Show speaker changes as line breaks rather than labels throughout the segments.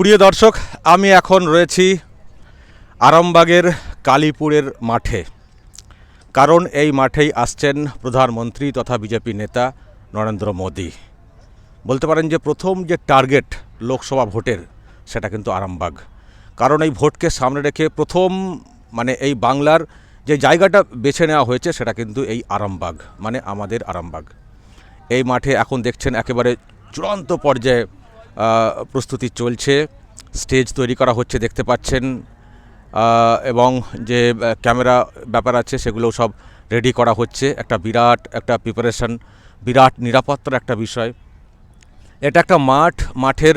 প্রিয় দর্শক, আমি এখন রয়েছি আরামবাগের কালীপুরের মাঠে। কারণ এই মাঠেই আসছেন প্রধানমন্ত্রী তথা বিজেপি নেতা নরেন্দ্র মোদী। বলতে পারেন যে প্রথম যে টার্গেট লোকসভা ভোটের, সেটা কিন্তু আরামবাগ। কারণ এই ভোটকে সামনে রেখে প্রথম মানে এই বাংলার যে জায়গাটা বেছে নেওয়া হয়েছে, সেটা কিন্তু এই আরামবাগ মানে আমাদের আরামবাগ। এই মাঠে এখন দেখছেন একেবারে চূড়ান্ত পর্যায়ে প্রস্তুতি চলছে, স্টেজ তৈরি করা হচ্ছে, দেখতে পাচ্ছেন এবং যে ক্যামেরা ব্যাপার আছে সেগুলো সব রেডি করা হচ্ছে। একটা বিরাট, একটা প্রিপারেশন বিরাট নিরাপত্তার একটা বিষয়। এটা একটা মাঠ, মাঠের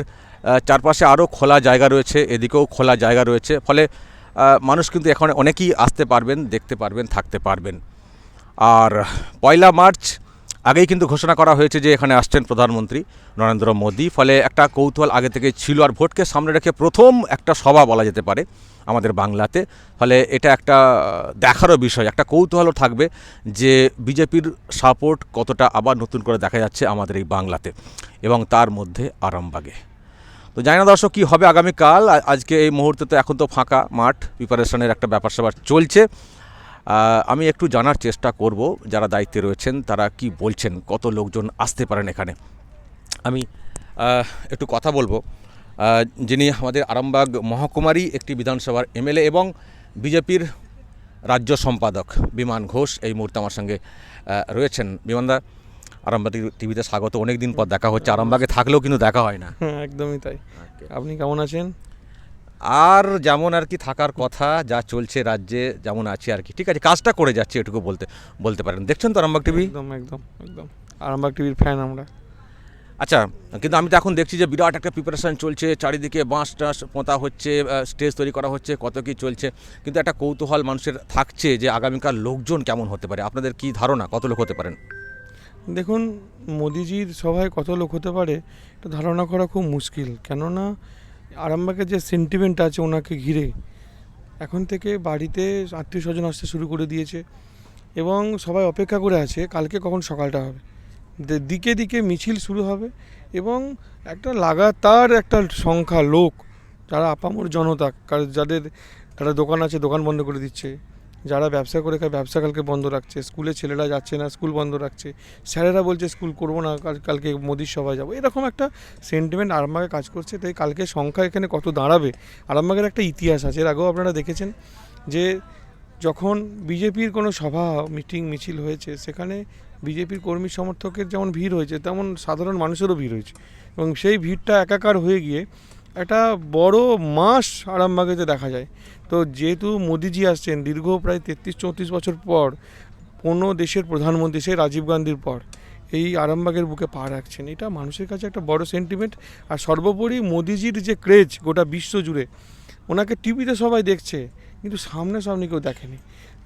চারপাশে আরও খোলা জায়গা রয়েছে, এদিকেও খোলা জায়গা রয়েছে, ফলে মানুষ কিন্তু এখন অনেকেই আসতে পারবেন, দেখতে পারবেন, থাকতে পারবেন। আর পয়লা মার্চ আগেই কিন্তু ঘোষণা করা হয়েছে যে এখানে আসছেন প্রধানমন্ত্রী নরেন্দ্র মোদী। ফলে একটা কৌতূহল আগে থেকে ছিল আর ভোটকে সামনে রেখে প্রথম একটা সভা বলা যেতে পারে আমাদের বাংলাতে। ফলে এটা একটা দেখারও বিষয়, একটা কৌতূহলও থাকবে যে বিজেপির সাপোর্ট কতটা আবার নতুন করে দেখা যাচ্ছে আমাদের এই বাংলাতে এবং তার মধ্যে আরামবাগে। তো জানি না দর্শক কী হবে আগামীকাল আজকে এই মুহূর্তে তো এখন তো ফাঁকা মাঠ, প্রিপারেশনের একটা ব্যাপার স্যাপার চলছে। আমি একটু জানার চেষ্টা করব যারা দায়িত্বে রয়েছেন তারা কি বলছেন কত লোকজন আসতে পারেন এখানে? আমি একটু কথা বলব। যিনি আমাদের আরামবাগ মহকুমারী একটি বিধানসভার এমএলএ এবং বিজেপির রাজ্য সম্পাদক বিমান ঘোষ এই মুহূর্তে আমার সঙ্গে রয়েছেন। বিমানদা আরামবাগ টিভিতে স্বাগত। অনেক দিন পর দেখা হচ্ছে। আরামবাগে থাকলেও কিন্তু দেখা হয় না।
হ্যাঁ একদমই তাই। আপনি কেমন আছেন?
আর যেমন আর কি থাকার কথা যা চলছে রাজ্যে যেমন আছে আর কি। ঠিক আছে কাজটা করে যাচ্ছে এটুকু বলতে বলতে পারেন। দেখছেন তো আরামবাগ টিভি?
একদম একদম একদম। আরামবাগ টিভির ফ্যান আমরা।
আচ্ছা কিন্তু আমি তো এখন দেখছি যে বিরাট একটা প্রিপারেশন চলছে চারিদিকে বাঁশ টাস পোঁতা হচ্ছে স্টেজ তৈরি করা হচ্ছে কত কি চলছে। কিন্তু একটা কৌতূহল মানুষের থাকছে যে আগামীকাল লোকজন কেমন হতে পারে। আপনাদের কি ধারণা কত লোক হতে পারেন?
দেখুন মোদিজির সভায় কত লোক হতে পারে এটা ধারণা করা খুব মুশকিল। কেননা আরামবাগের যে সেন্টিমেন্ট আছে ওনাকে ঘিরে, এখন থেকে বাড়িতে আত্মীয় স্বজন আসতে শুরু করে দিয়েছে এবং সবাই অপেক্ষা করে আছে কালকে কখন সকালটা হবে। দিকে দিকে মিছিল শুরু হবে এবং একটা লাগাতার একটা সংখ্যা লোক, যারা আপামর জনতা যাদের তারা দোকান আছে দোকান বন্ধ করে দিচ্ছে যারা ব্যবসা করে খায়, ব্যবসা কালকে বন্ধ রাখছে। স্কুলে ছেলেরা যাচ্ছে না, স্কুল বন্ধ রাখছে। স্যারেরা বলছে, স্কুল করব না, কাল, কালকে মোদির সভায় যাব। এরকম একটা সেন্টিমেন্ট আরামবাগে কাজ করছে। তাই কালকে সংখ্যা এখানে কত দাঁড়াবে, আরামবাগের একটা ইতিহাস আছে। এর আগেও আপনারা দেখেছেন যে যখন বিজেপির কোনো সভা, মিটিং, মিছিল হয়েছে, সেখানে বিজেপির কর্মী সমর্থকের যেমন ভিড় হয়েছে, তেমন সাধারণ মানুষেরও ভিড় হয়েছে। এবং সেই ভিড়টা একাকার হয়ে গিয়ে একটা বড় মাস আরামবাগেতে দেখা যায়। তো যেহেতু মোদিজি আসছেন, দীর্ঘ প্রায় তেত্রিশ, চৌত্রিশ বছর পর কোনো দেশের প্রধানমন্ত্রী সে রাজীব গান্ধীর পর, এই আরামবাগের বুকে পা রাখছেন। এটা মানুষের কাছে একটা বড় সেন্টিমেন্ট আর সর্বোপরি মোদিজির যে ক্রেজ গোটা বিশ্ব জুড়ে, ওনাকে টিভিতে সবাই দেখছে, কিন্তু সামনে সামনে কেউ দেখেনি।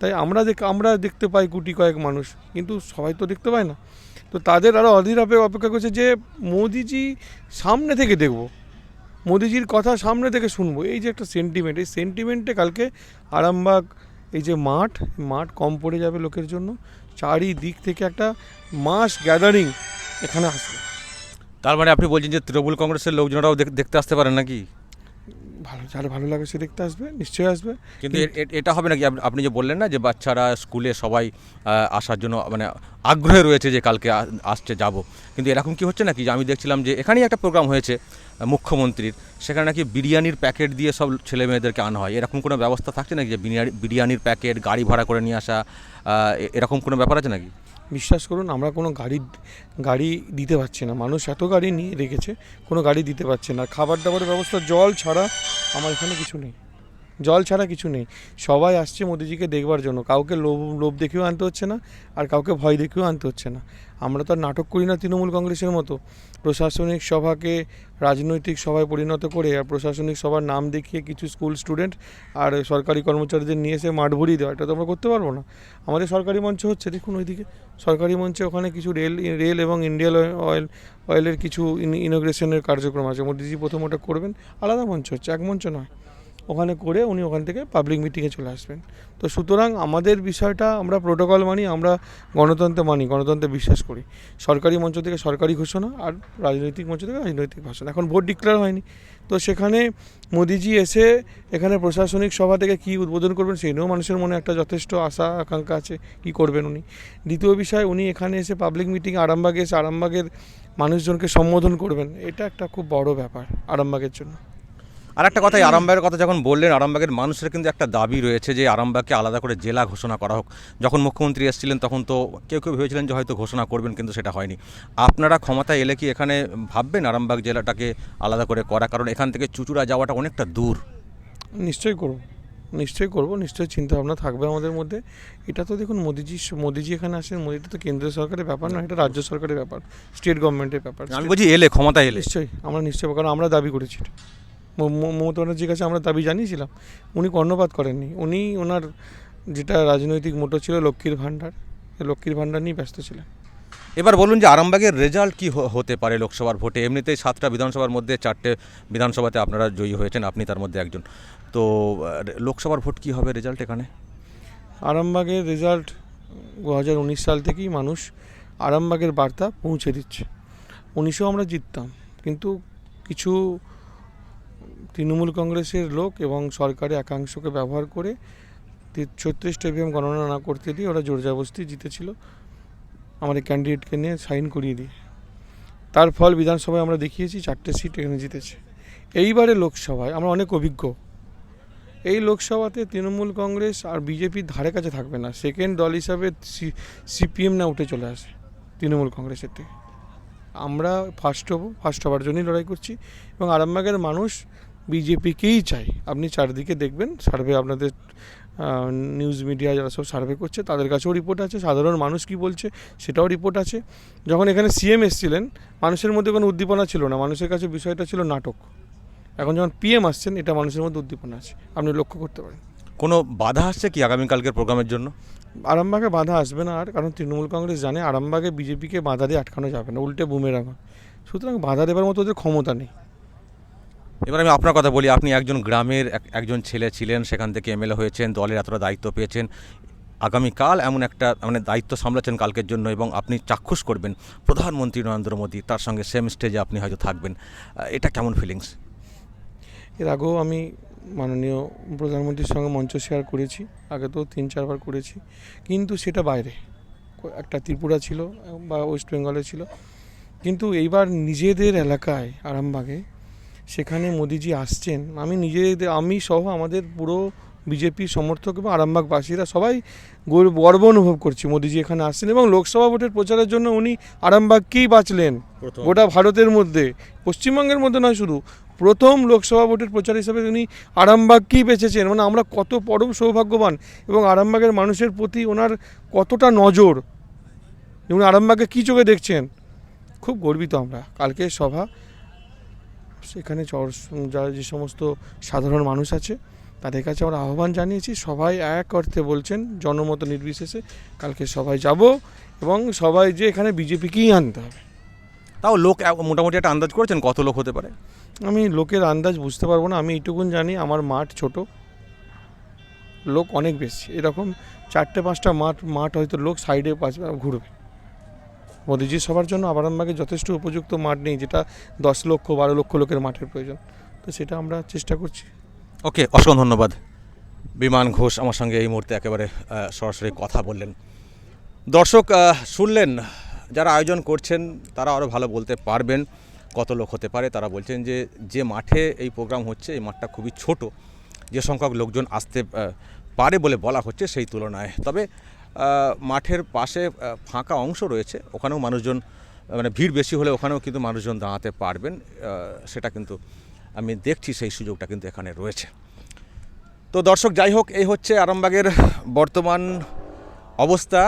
তাই আমরা দেখ, আমরা দেখতে পাই গুটি কয়েক মানুষ, কিন্তু সবাই তো দেখতে পায় না। তো তাদের আরও অধীর অপে- অপেক্ষা করছে যে, মোদিজি সামনে থেকে দেখব। মোদিজির কথা সামনে থেকে শুনব। এই যে একটা সেন্টিমেন্ট এই সেন্টিমেন্টে কালকে আরামবাগ, এই যে মাঠ মাঠ কম পড়ে যাবে লোকের জন্য, চারিদিক থেকে একটা মাস গ্যাদারিং এখানে আসবে।
তার মানে আপনি বলছেন যে তৃণমূল কংগ্রেসের লোকজনরাও দেখ- দেখতে আসতে পারেন নাকি?
ভালো যার ভালো লাগে সে দেখতে আসবে নিশ্চয়ই আসবে।
কিন্তু এটা হবে নাকি আপ- আপনি যে বললেন না যে বাচ্চারা স্কুলে সবাই আসার জন্য মানে আগ্রহে রয়েছে যে কালকে আসছে যাব। কিন্তু এরকম কি হচ্ছে নাকি? যে আমি দেখছিলাম যে এখানেই একটা প্রোগ্রাম হয়েছে মুখ্যমন্ত্রীর। সেখানে নাকি বিরিয়ানির প্যাকেট দিয়ে সব ছেলে মেয়েদেরকে আনা হয়। এরকম কোনো ব্যবস্থা থাকছে নাকি যে বিরিয়ানির প্যাকেট গাড়ি ভাড়া করে নিয়ে আসা এরকম কোনো ব্যাপার আছে নাকি?
বিশ্বাস করুন আমরা কোনো গাড়ি গাড়ি দিতে পারছি না। মানুষ এত গাড়ি নিয়ে রেখেছে কোনো গাড়ি দিতে পারছে না। খাবার দাবারের ব্যবস্থা জল ছাড়া আমার এখানে কিছু নেই। জল ছাড়া কিছু নেই। সবাই আসছে মোদিজিকে দেখবার জন্য। কাউকে লোভ লোভ দেখেও আনতে হচ্ছে না, আর কাউকে ভয় দেখেও আনতে হচ্ছে না। আমরা তো আর নাটক করি না তৃণমূল কংগ্রেসের মতো। প্রশাসনিক সভাকে রাজনৈতিক সভায় পরিণত করে আর প্রশাসনিক সভার নাম দেখিয়ে কিছু স্কুল স্টুডেন্ট আর সরকারি কর্মচারীদের নিয়ে এসে মাঠ ভরিয়ে দেওয়া, এটা তো আমরা করতে পারব না। আমাদের সরকারি মঞ্চ হচ্ছে, দেখুন ওইদিকে। সরকারি মঞ্চে ওখানে কিছু রেল রেল এবং ইন্ডিয়ান অয়েল, অয়েলের কিছু ইনোগ্রেশনের কার্যক্রম আছে। মোদিজি প্রথম ওটা করবেন। আলাদা মঞ্চ হচ্ছে, এক মঞ্চ নয়। ওখানে করে উনি ওখান থেকে পাবলিক মিটিংয়ে চলে আসবেন। তো সুতরাং আমাদের বিষয়টা আমরা প্রোটোকল মানি, আমরা গণতন্ত্র মানি, গণতন্ত্রে বিশ্বাস করি। সরকারি মঞ্চ থেকে সরকারি ঘোষণা আর রাজনৈতিক মঞ্চ থেকে রাজনৈতিক ভাষণ। এখন ভোট ডিক্লেয়ার হয়নি। তো সেখানে মোদিজি এসে এখানে প্রশাসনিক সভা থেকে কী উদ্বোধন করবেন সেই নিয়েও মানুষের মনে একটা যথেষ্ট আশা, আকাঙ্ক্ষা আছে কী করবেন উনি। দ্বিতীয় বিষয়, উনি এখানে এসে পাবলিক মিটিং আরামবাগে এসে আরামবাগের মানুষজনকে সম্বোধন করবেন। এটা একটা খুব বড় ব্যাপার, আরামবাগের জন্য।
আর একটা কথা আরামবাগের কথা যখন বললেন আরামবাগের মানুষের কিন্তু একটা দাবি রয়েছে যে আরামবাগকে আলাদা করে জেলা ঘোষণা করা হোক। যখন মুখ্যমন্ত্রী এসেছিলেন তখন তো কেউ কেউ ভেবেছিলেন যে হয়তো ঘোষণা করবেন কিন্তু সেটা হয়নি। আপনারা ক্ষমতায় এলে কি এখানে ভাববেন আরামবাগ জেলাটাকে আলাদা করে করা? কারণ এখান থেকে চুচুড়া যাওয়াটা অনেকটা দূর।
নিশ্চয়ই করব। নিশ্চয়ই করব নিশ্চয়ই চিন্তা ভাবনা থাকবে আমাদের মধ্যে। এটা তো দেখুন মোদিজি মোদিজি এখানে আসেন মোদিটা তো কেন্দ্রীয় সরকারের ব্যাপার না এটা রাজ্য সরকারের ব্যাপার স্টেট গভর্নমেন্টের ব্যাপার।
আমি বলছি এলে ক্ষমতায় এলে।
নিশ্চয়ই আমরা নিশ্চয়ই কারণ আমরা দাবি করেছি মমতা ব্যানার্জির কাছে আমরা দাবি জানিয়েছিলাম উনি কর্ণপাত করেননি। উনি ওনার যেটা রাজনৈতিক মোটো ছিল লক্ষ্মীর ভাণ্ডার লক্ষ্মীর ভাণ্ডার নিয়ে ব্যস্ত ছিলেন।
এবার বলুন যে আরামবাগের রেজাল্ট কি হতে পারে লোকসভার ভোটে? এমনিতেই সাতটা বিধানসভার মধ্যে চারটে বিধানসভাতে আপনারা জয়ী হয়েছেন আপনি তার মধ্যে একজন। তো লোকসভার ভোট কি হবে রেজাল্ট এখানে?
আরামবাগের রেজাল্ট দু হাজার উনিশ সাল থেকেই মানুষ আরামবাগের বার্তা পৌঁছে দিচ্ছে। উনিশেও আমরা জিততাম কিন্তু কিছু তৃণমূল কংগ্রেসের লোক এবং সরকারের একাংশকে ব্যবহার করে ছত্রিশটা ইভিএম গণনা না করতে দিয়ে ওরা জোরজাবস্তি জিতেছিল। আমাদের ক্যান্ডিডেটকে নিয়ে সাইন করিয়ে দিয়ে। তার ফল বিধানসভায় আমরা দেখিয়েছি, চারটে সিট এখানে জিতেছে। এইবারে লোকসভায় আমরা অনেক অভিজ্ঞ। এই লোকসভাতে তৃণমূল কংগ্রেস আর বিজেপির ধারে কাছে থাকবে না। সেকেন্ড দল হিসাবে সিপিএম না উঠে চলে আসে তৃণমূল কংগ্রেসের থেকে। আমরা ফার্স্ট হব ফার্স্ট হবার জন্যই লড়াই করছি এবং আরামবাগের মানুষ বিজেপিকেই চাই। আপনি চারদিকে দেখবেন সার্ভে আপনাদের নিউজ মিডিয়া যারা সব সার্ভে করছে তাদের কাছেও রিপোর্ট আছে। সাধারণ মানুষ কি বলছে সেটাও রিপোর্ট আছে। যখন এখানে সিএম এসছিলেন মানুষের মধ্যে কোনো উদ্দীপনা ছিল না। মানুষের কাছে বিষয়টা ছিল নাটক। এখন যখন পিএম আসছেন এটা মানুষের মধ্যে উদ্দীপনা আছে। আপনি লক্ষ্য করতে পারেন।
কোনো বাধা আসছে কি আগামীকালকের প্রোগ্রামের জন্য?
আরামবাগে বাধা আসবে না। আর কারণ তৃণমূল কংগ্রেস জানে আরামবাগে বিজেপিকে বাধা দিয়ে আটকানো যাবে না। উল্টে বুমেরাঙা সুতরাং বাধা দেবার মতো ওদের ক্ষমতা নেই।
এবার আমি আপনার কথা বলি, আপনি একজন গ্রামের এক- একজন ছেলে ছিলেন, সেখান থেকে এমএলএ হয়েছেন, দলের এতটা দায়িত্ব পেয়েছেন। আগামীকাল এমন একটা মানে দায়িত্ব সামলাচ্ছেন কালকের জন্য এবং আপনি চাক্ষুষ করবেন প্রধানমন্ত্রী নরেন্দ্র মোদী, তার সঙ্গে সেম স্টেজে আপনি হয়তো থাকবেন। এটা কেমন ফিলিংস
এর আগেও আমি মাননীয় প্রধানমন্ত্রীর সঙ্গে মঞ্চ শেয়ার করেছি, আগে তো তিন, চারবার করেছি। কিন্তু সেটা বাইরে। একটা ত্রিপুরা ছিল বা ওয়েস্ট বেঙ্গলে ছিল। কিন্তু এইবার নিজেদের এলাকায়, আরামবাগে সেখানে মোদিজি আসছেন। আমি নিজেদের আমি সহ আমাদের পুরো বিজেপি সমর্থক এবং আরামবাগবাসীরা সবাই গর- গর্ব অনুভব করছি মোদিজি এখানে আসছেন এবং লোকসভা ভোটের প্রচারের জন্য উনি আরামবাগকেই বাঁচলেন। গোটা ভারতের মধ্যে। পশ্চিমবঙ্গের মধ্যে নয় শুধু। প্রথম লোকসভা ভোটের প্রচার হিসাবে উনি আরামবাগকেই বেঁচেছেন মানে আমরা কত পরম সৌভাগ্যবান এবং আরামবাগের মানুষের প্রতি ওনার কতটা নজর। উনি আরামবাগে কী চোখে দেখছেন? খুব গর্বিত আমরা। কালকে সভা সেখানে চর যারা যে সমস্ত সাধারণ মানুষ আছে তাদের কাছে আমরা আহ্বান জানিয়েছি সবাই এক অর্থে বলছেন জনমত নির্বিশেষে কালকে সবাই যাব এবং সবাই যে এখানে বিজেপিকেই আনতে হবে।
তাও লোক মোটামুটি একটা আন্দাজ করেছেন কত লোক হতে পারে?
আমি লোকের আন্দাজ বুঝতে পারব না আমি এইটুকুন জানি আমার মাঠ ছোট। লোক অনেক বেশি এরকম চারটে পাঁচটা মাঠ মাঠ হয়তো লোক সাইডে পাঁচ ঘুরবে। মোদিজির সবার জন্য আবারামবাগে যথেষ্ট উপযুক্ত মাঠ নেই, যেটা দশ লক্ষ, বারো লক্ষ লোকের মাঠের প্রয়োজন। তো সেটা আমরা চেষ্টা করছি।
ওকে, অসংখ্য ধন্যবাদ। বিমান ঘোষ আমার সঙ্গে এই মুহূর্তে একেবারে সরাসরি কথা বললেন। দর্শক শুনলেন, যারা আয়োজন করছেন, তারা আরও ভালো বলতে পারবেন, কত লোক হতে পারে। তারা বলছেন যে যে মাঠে এই প্রোগ্রাম হচ্ছে, এই মাঠটা খুবই ছোট, যে সংখ্যক লোকজন আসতে পারে বলে বলা হচ্ছে সেই তুলনায়। তবে মাঠের পাশে ফাঁকা অংশ রয়েছে। ওখানেও মানুষজন মানে ভিড় বেশি হলে ওখানেও কিন্তু মানুষজন দাঁড়াতে পারবেন। সেটা কিন্তু আমি দেখছি, সেই সুযোগটা কিন্তু এখানে রয়েছে। তো দর্শক, যাই হোক, এই হচ্ছে আরামবাগের বর্তমান অবস্থা।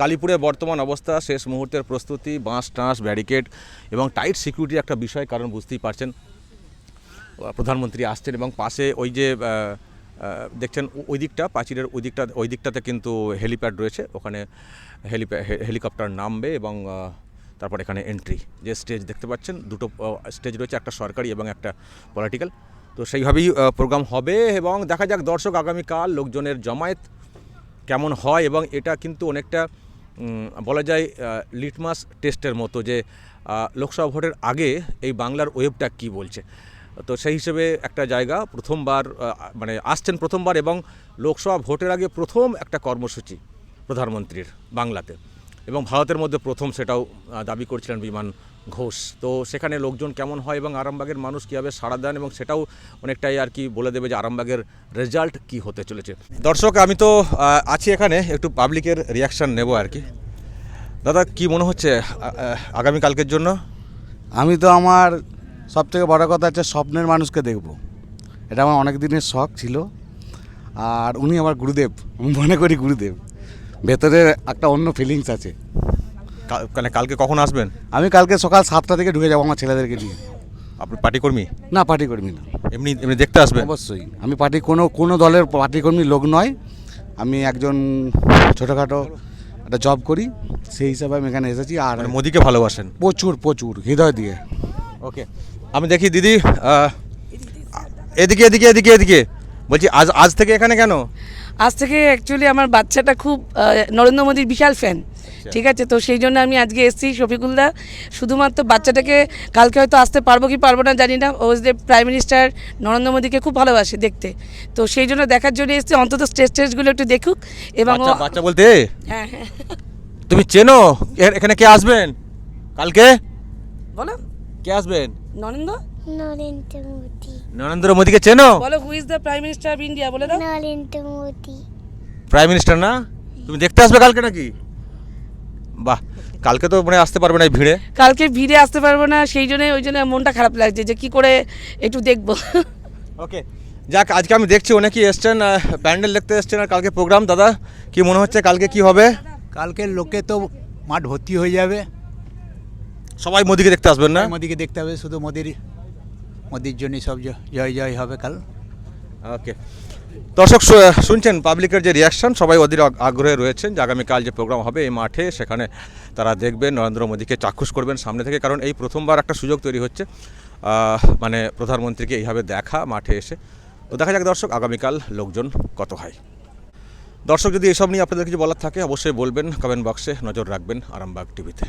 কালীপুরের বর্তমান অবস্থা, শেষ মুহূর্তের প্রস্তুতি, বাঁশ টাঁস ব্যারিকেড এবং টাইট সিকিউরিটি একটা বিষয়, কারণ বুঝতেই পারছেন, প্রধানমন্ত্রী আসছেন এবং পাশে ওই যে দেখছেন ওই দিকটা, প্রাচীরের ওই দিকটা, ওই দিকটাতে কিন্তু হেলিপ্যাড রয়েছে, ওখানে হেলিপ্যা হেলিকপ্টার নামবে এবং তারপর এখানে এন্ট্রি যে স্টেজ দেখতে পাচ্ছেন, দুটো স্টেজ রয়েছে, একটা সরকারি এবং একটা পলিটিক্যাল তো সেইভাবেই প্রোগ্রাম হবে এবং দেখা যাক দর্শক আগামীকাল লোকজনের জমায়েত কেমন হয় এবং এটা কিন্তু অনেকটা বলা যায় লিটমাস টেস্টের মতো যে লোকসভা ভোটের আগে এই বাংলার ওয়েবটা কি বলছে। তো সেই হিসেবে একটা জায়গা প্রথমবার মানে আসছেন প্রথমবার এবং লোকসভা ভোটের আগে প্রথম একটা কর্মসূচি প্রধানমন্ত্রীর বাংলাতে। এবং ভারতের মধ্যে প্রথম সেটাও দাবি করছিলেন বিমান ঘোষ। তো সেখানে লোকজন কেমন হয় এবং আরামবাগের মানুষ কীভাবে সাড়া দেন এবং সেটাও অনেকটাই আর কি বলে দেবে যে আরামবাগের রেজাল্ট কি হতে চলেছে। দর্শক, আমি তো আছি এখানে, একটু পাবলিকের রিয়াকশান নেব আর কি। দাদা, কি মনে হচ্ছে আগামীকালকের জন্য?
আমি তো আমার সব থেকে বড় কথা হচ্ছে স্বপ্নের মানুষকে দেখব। এটা আমার অনেক দিনের শখ ছিল। আর উনি আমার গুরুদেব আমি মনে করি গুরুদেব। ভেতরে একটা অন্য ফিলিংস আছে।
মানে কালকে কখন আসবেন?
আমি কালকে সকাল সাতটা থেকে ঢুকে যাব আমার ছেলেদেরকে নিয়ে।
আপনি পার্টি কর্মী
না পার্টি কর্মী না।
এমনি এমনি দেখতে আসবেন?
অবশ্যই। আমি পার্টি কোনো কোনো দলের পার্টি কর্মী লোক নয়। আমি একজন ছোটোখাটো একটা জব করি। সেই হিসাবে আমি এখানে এসেছি। আর
মানে মোদিকে ভালোবাসেন?
প্রচুর প্রচুর। হৃদয় দিয়ে।
ওকে আমি দেখি দিদি এদিকে এদিকে এদিকে এদিকে। বলছি আজ আজ থেকে এখানে কেন?
আজ থেকে অ্যাকচুয়ালি আমার বাচ্চাটা খুব নরেন্দ্র মোদীর বিশাল ফ্যান ঠিক আছে তো সেই জন্য আমি আজকে এসেছি শফিকুলদা শুধুমাত্র বাচ্চাটাকে কালকে হয়তো আসতে পারব কি পারব না জানি না। ও যে প্রাইম মিনিস্টার নরেন্দ্র মোদীকে খুব ভালোবাসে দেখতে। তো সেই জন্য দেখার জন্য এসেছি অন্তত স্টেজ টেজগুলো একটু দেখুক এবং
বাচ্চা বলতে?
হ্যাঁ হ্যাঁ।
তুমি চেনো? এখানে কে আসবেন? কালকে?
বলো।
কে আসবেন?
নরেন্দ্র?
নরেন্দ্র মোদী।
নরেন্দ্র মোদীকে চেনো?
বলো who is the prime minister of India বলে দাও।
নরেন্দ্র মোদী।
প্রাইম মিনিস্টার না? তুমি দেখতে আসবে কালকে নাকি? বাহ কালকে তো মানে আসতে পারবে না ভিড়ে।
কালকে ভিড়ে আসতে পারব না সেই জন্য ওই জন্য মনটা খারাপ লাগছে যে কি করে একটু দেখব।
ওকে যাক আজকে আমি দেখছি অনেকেই এসছেন প্যান্ডেল দেখতে এসছেন আর কালকে প্রোগ্রাম দাদা কি মনে হচ্ছে কালকে কি হবে?
কালকের লোকে তো মাঠ ভর্তি হয়ে যাবে।
সবাই মোদিকে দেখতে আসবেন না?
মোদিকে দেখতে হবে শুধু মোদির মোদির জন্যই সব জয় জয় হবে কাল।
ওকে দর্শক শুনছেন পাবলিকের যে রিয়াকশন সবাই ওদের আগ্রহে রয়েছেন যে আগামীকাল যে প্রোগ্রাম হবে এই মাঠে সেখানে তারা দেখবেন নরেন্দ্র মোদীকে চাক্ষুষ করবেন সামনে থেকে কারণ এই প্রথমবার একটা সুযোগ তৈরি হচ্ছে। মানে প্রধানমন্ত্রীকে এইভাবে দেখা মাঠে এসে। তো দেখা যাক দর্শক আগামীকাল লোকজন কত হয়। দর্শক যদি এসব নিয়ে আপনাদের কিছু বলার থাকে অবশ্যই বলবেন কমেন্ট বক্সে নজর রাখবেন আরামবাগ টিভিতে